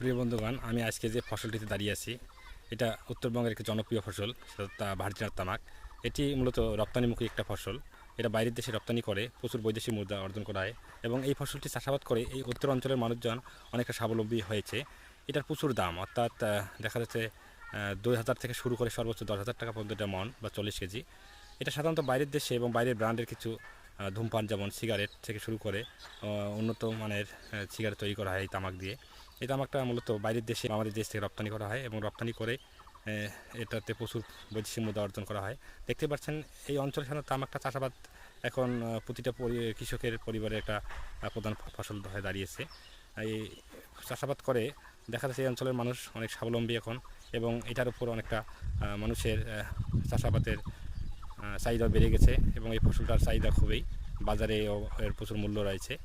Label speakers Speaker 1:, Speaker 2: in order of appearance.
Speaker 1: প্রিয় বন্ধুগণ, আমি আজকে যে ফসলটিতে দাঁড়িয়ে আছি, এটা উত্তরবঙ্গের একটি জনপ্রিয় ফসল তা ভার্জিনার তামাক এটি মূলত রপ্তানিমুখী একটা ফসল। এটা বাইরের দেশে রপ্তানি করে, প্রচুর বৈদেশিক মুদ্রা অর্জন করা হয় এবং এই ফসলটি চাষাবাদ করে এই উত্তর অঞ্চলের মানুষজন অনেকটা স্বাবলম্বী হয়েছে। এটার প্রচুর দাম, অর্থাৎ দেখা যাচ্ছে দুই হাজার থেকে শুরু করে সর্বোচ্চ দশ হাজার টাকা পর্যন্ত এটা মন বা চল্লিশ কেজি। এটা সাধারণত বাইরের দেশে এবং বাইরের ব্র্যান্ডের কিছু ধূমপান যেমন সিগারেট থেকে শুরু করে উন্নত মানের সিগারেট তৈরি করা হয় এই তামাক দিয়ে। এই তামাকটা মূলত বাইরের দেশে আমাদের দেশ থেকে রপ্তানি করা হয় এবং রপ্তানি করে এটাতে প্রচুর বৈদেশিক মুদ্রা অর্জন করা হয়। দেখতে পাচ্ছেন, এই অঞ্চলে সাধারণত তামাকটা চাষাবাদ এখন প্রতিটা পরি- কৃষকের পরিবারে একটা প্রধান ফসল হয়ে দাঁড়িয়েছে। এই চাষাবাদ করে দেখা যাচ্ছে এই অঞ্চলের মানুষ অনেক স্বাবলম্বী এখন এবং এটার উপর অনেকটা মানুষের চাষাবাদের চাহিদা বেড়ে গেছে এবং এই ফসলটার চাহিদা খুবই। বাজারে এর প্রচুর মূল্য রয়েছে।